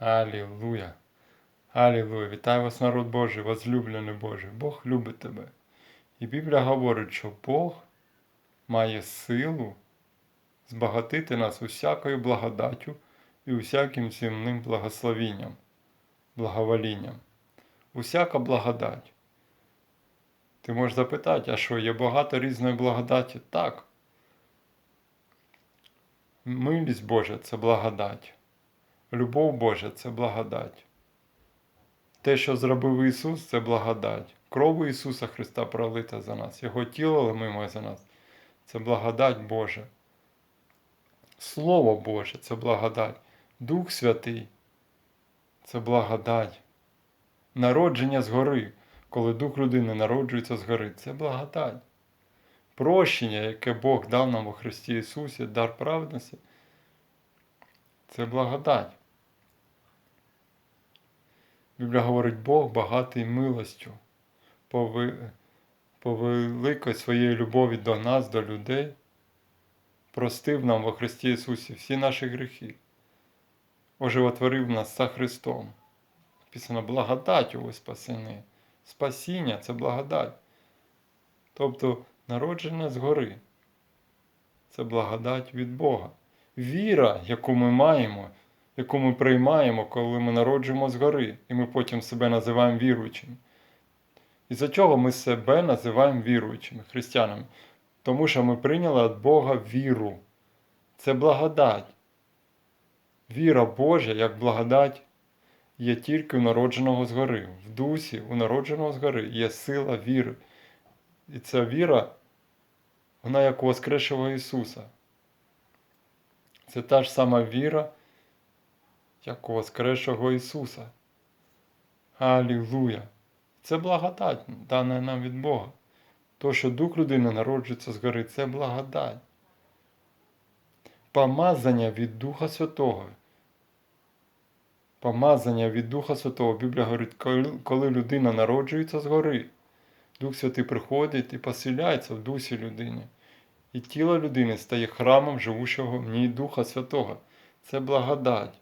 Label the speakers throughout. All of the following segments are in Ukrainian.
Speaker 1: Алілуя. Алілуя. Вітаю вас, народ Божий, возлюблений Божий. Бог любить тебе. І Біблія говорить, що Бог має силу збагатити нас усякою благодаттю і усяким земним благословінням, благоволінням. Усяка благодать. Ти можеш запитати, а що, є багато різної благодаті? Так. Милість Божа це благодать. Любов Божа це благодать. Те, що зробив Ісус, це благодать. Кров Ісуса Христа пролита за нас, Його тіло ломимо за нас. Це благодать Божа. Слово Боже це благодать. Дух Святий це благодать. Народження згори, коли Дух людини народжується згори, це благодать. Прощення, яке Бог дав нам у Христі Ісусі, дар праведності, це благодать. Біблія говорить, Бог багатий милостю по, великої своєї любові до нас, до людей, простив нам во Христі Ісусі всі наші гріхи, оживотворив нас за Христом. Написано, благодать ви спасені. Спасіння це благодать. Тобто народження згори. Це благодать від Бога. Віра, яку ми маємо, яку ми приймаємо, коли ми народжуємо згори, і ми потім себе називаємо віруючими. І за чого ми себе називаємо віруючими, християнами? Тому що ми прийняли від Бога віру. Це благодать. Віра Божа, як благодать, є тільки у народженого згори. В дусі, у народженого згори є сила віри. І ця віра, вона як у Воскресшого Ісуса. Це та ж сама віра, як у Воскресшого Ісуса. Алілуя! Це благодать, дана нам від Бога. То, що Дух людини народжується згори, це благодать. Помазання від Духа Святого. Помазання від Духа Святого. Біблія говорить, коли людина народжується згори, Дух Святий приходить і поселяється в дусі людини. І тіло людини стає храмом живущого в ній Духа Святого. Це благодать.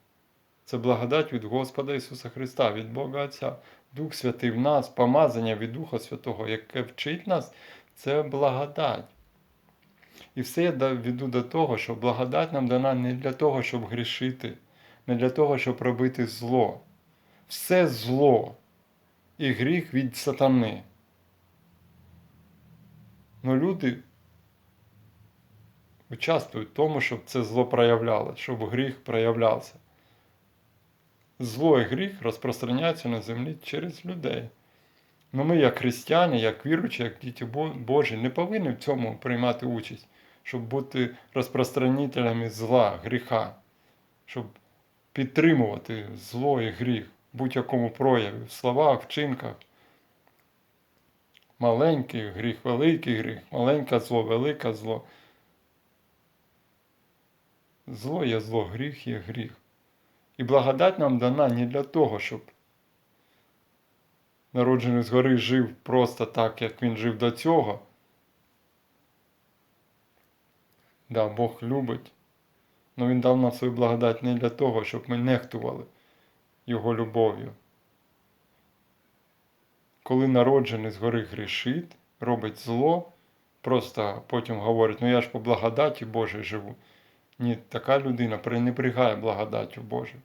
Speaker 1: Це благодать від Господа Ісуса Христа, від Бога Отця. Дух Святий в нас, помазання від Духа Святого, яке вчить нас, це благодать. І все я веду до того, що благодать нам дана не для того, щоб грішити, не для того, щоб робити зло. Все зло і гріх від сатани. Ну люди участвують в тому, щоб це зло проявлялося, щоб гріх проявлявся. Зло і гріх розпространяються на землі через людей. Ну ми, як християни, як віруючі, як діти Божі, не повинні в цьому приймати участь, щоб бути розпространителями зла, гріха, щоб підтримувати зло і гріх в будь-якому прояві, в словах, вчинках. Маленький гріх, великий гріх, маленьке зло, велике зло. Зло є зло, гріх є гріх. І благодать нам дана не для того, щоб народжений згори жив просто так, як він жив до цього. Да, Бог любить. але Він дав нам свою благодать не для того, щоб ми нехтували Його любов'ю. Коли народжений згори грішить, робить зло, просто потім говорить, ну я ж по благодаті Божій живу. Ні, така людина пренебрігає благодаттю Божою.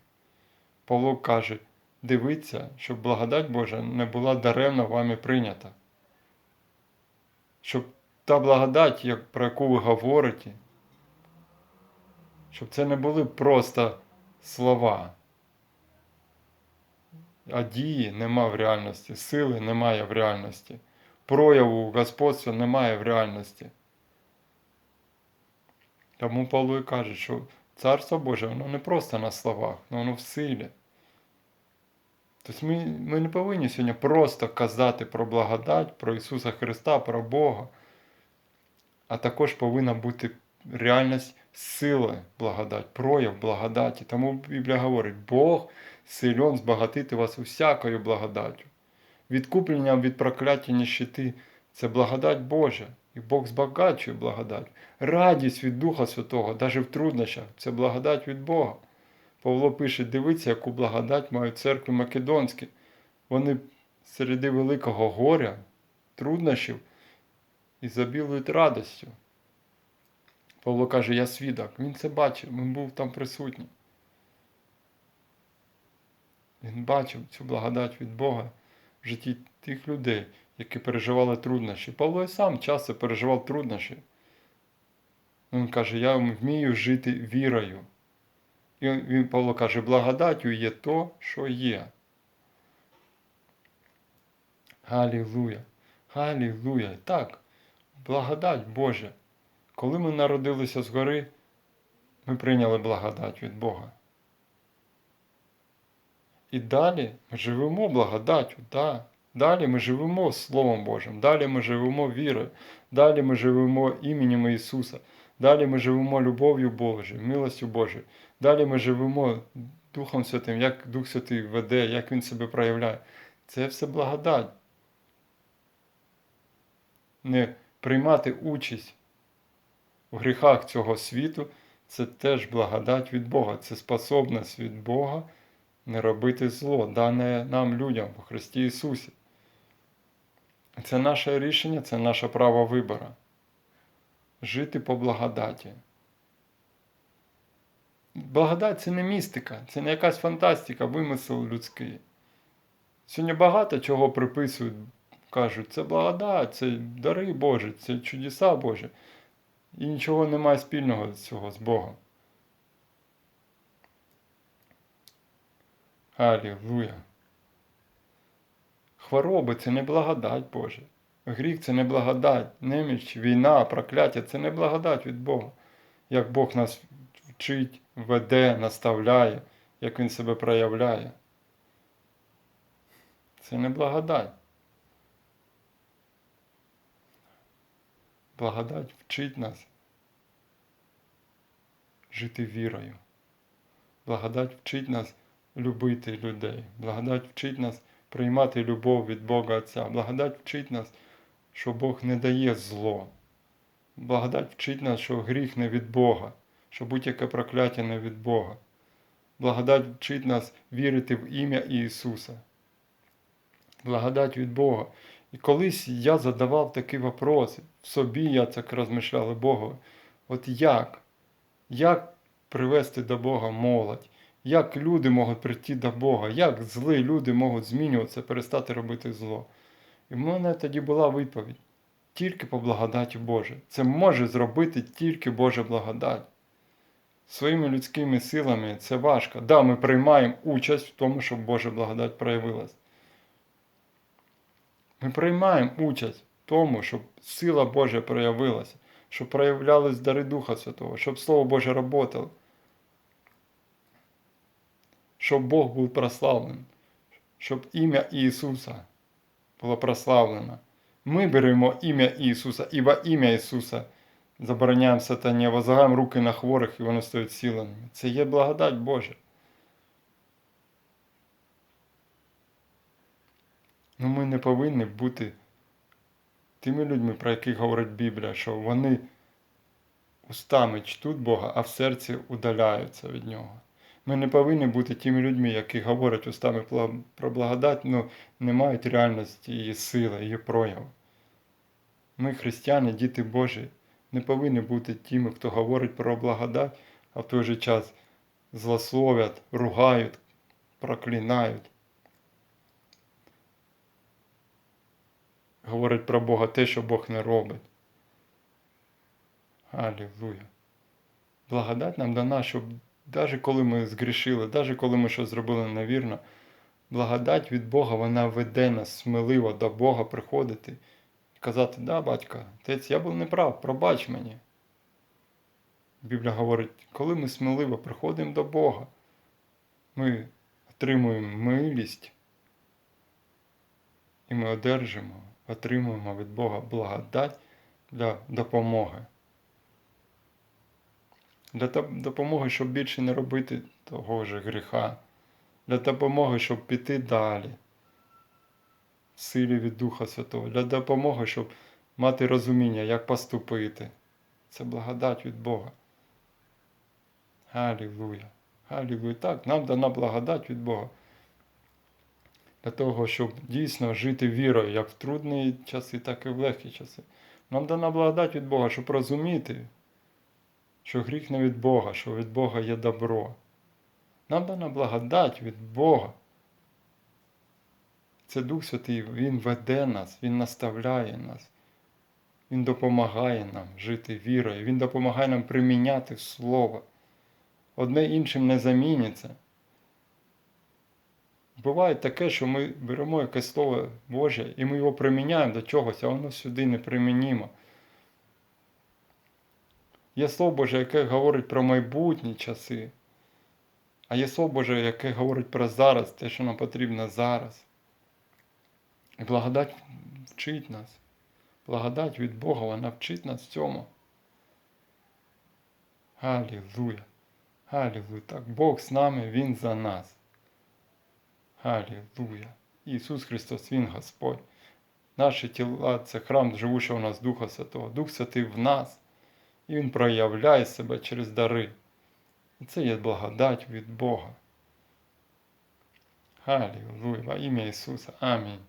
Speaker 1: Павло каже, дивіться, щоб благодать Божа не була даремно вами прийнята. Щоб та благодать, про яку ви говорите, щоб це не були просто слова. А дії нема в реальності, сили немає в реальності, прояву господства немає в реальності. Тому Павло і каже, що Царство Боже, воно не просто на словах, але воно в силі. Тобто ми, ми не повинні сьогодні просто казати про благодать, про Ісуса Христа, про Бога, а також повинна бути реальність сили благодать, прояв благодаті. Тому Біблія говорить, Бог силен збагатити вас усякою благодаттю. Відкуплення від прокляття ніщити – це благодать Божа. І Бог збагачує благодать. Радість від Духа Святого, навіть в труднощах, це благодать від Бога. Павло пише: дивіться, яку благодать мають церкви Македонські. Вони серед великого горя, труднощів і забілують радостю. Павло каже, я свідок. Він це бачив, він був там присутній. Він бачив цю благодать від Бога в житті тих людей, які переживали труднощі. Павло і сам часто переживав труднощі. Він каже, я вмію жити вірою. І він Павло каже, благодаттю є то, що є. Галілуя! Галілуя! Так, благодать Божа. Коли ми народилися згори, ми прийняли благодать від Бога. І далі ми живемо благодаттю, да. Далі ми живемо Словом Божим, далі ми живемо вірою, далі ми живемо іменем Ісуса, далі ми живемо любов'ю Божою, милостю Божою, далі ми живемо Духом Святим, як Дух Святий веде, як Він себе проявляє. Це все благодать. Не приймати участь у гріхах цього світу це теж благодать від Бога, це способність від Бога не робити зло, дане нам людям у Христі Ісусі. Це наше рішення, це наше право вибору. Жити по благодаті. Благодать це не містика, це не якась фантастика, вимисел людський. Сьогодні багато чого приписують, кажуть, це благодать, це дари Божі, це чудеса Божі. І нічого немає спільного з цього з Богом. Алілуя. Хвороби це не благодать Божа. Гріх це не благодать, неміч, війна, прокляття це не благодать від Бога. Як Бог нас вчить, веде, наставляє, як Він себе проявляє. Це не благодать. Благодать вчить нас жити вірою. Благодать вчить нас любити людей. Благодать вчить нас приймати любов від Бога Отця. Благодать вчить нас, що Бог не дає зло. Благодать вчить нас, що гріх не від Бога, що будь-яке прокляття не від Бога. Благодать вчить нас вірити в ім'я Ісуса. Благодать від Бога. І колись я задавав такі вопроси, в собі я так розмишляв Богу. От як? Як привести до Бога молодь? Як люди можуть прийти до Бога? Як злі люди можуть змінюватися, перестати робити зло? І в мене тоді була відповідь: тільки по благодаті Божій. Це може зробити тільки Божа благодать. Своїми людськими силами це важко. Да, ми приймаємо участь в тому, щоб Божа благодать проявилась. Ми приймаємо участь в тому, щоб сила Божа проявилася, щоб проявлялись дари Духа Святого, щоб Слово Боже работало щоб Бог був прославлений, щоб ім'я Ісуса було прославлено. Ми беремо ім'я Ісуса і во ім'я Ісуса забороняємо сатані, возлагаємо руки на хворих і вони стають ціленими. Це є благодать Божа. Ну ми не повинні бути тими людьми, про яких говорить Біблія, що вони устами чтуть Бога, а в серці удаляються від Нього. Ми не повинні бути тими людьми, які говорять устами про благодать, але не мають реальності її сили, її прояву. Ми, християни, діти Божі, не повинні бути тими, хто говорить про благодать, а в той же час злословлять, ругають, проклинають. Говорять про Бога те, що Бог не робить. Аллилуйя. Благодать нам дана, щоб навіть коли ми згрішили, навіть коли ми щось зробили невірно, благодать від Бога, вона веде нас сміливо до Бога приходити і казати, да, батька, отець, я був неправ, пробач мені. Біблія говорить, коли ми сміливо приходимо до Бога, ми отримуємо милість і ми одержимо, отримуємо від Бога благодать для допомоги для допомоги, щоб більше не робити того ж гріха, для допомоги, щоб піти далі, силі від Духа Святого, для допомоги, щоб мати розуміння, як поступити. Це благодать від Бога. Аллилуйя. Алілуя. Так, нам дана благодать від Бога. Для того, щоб дійсно жити вірою, як в трудні часи, так і в легкі часи. Нам дана благодать від Бога, щоб розуміти, що гріх не від Бога, що від Бога є добро. Нам дана благодать від Бога. Це Дух Святий, Він веде нас, Він наставляє нас. Він допомагає нам жити вірою, Він допомагає нам приміняти Слово. Одне іншим не заміниться. Буває таке, що ми беремо якесь слово Боже і ми його приміняємо до чогось, а воно сюди не примінімо. Є Слово Боже, яке говорить про майбутні часи, а є Слово Боже, яке говорить про зараз, те, що нам потрібно зараз. І благодать вчить нас. Благодать від Бога, вона вчить нас цьому. Галілуя. Галілуя. Так, Бог з нами, Він за нас. Галілуя. Ісус Христос, Він Господь. Наші тіла це храм живучого у нас Духа Святого. Дух Святий в нас. І Він проявляє себе через дари. І це є благодать від Бога. Галілуя. Во ім'я Ісуса. Амінь.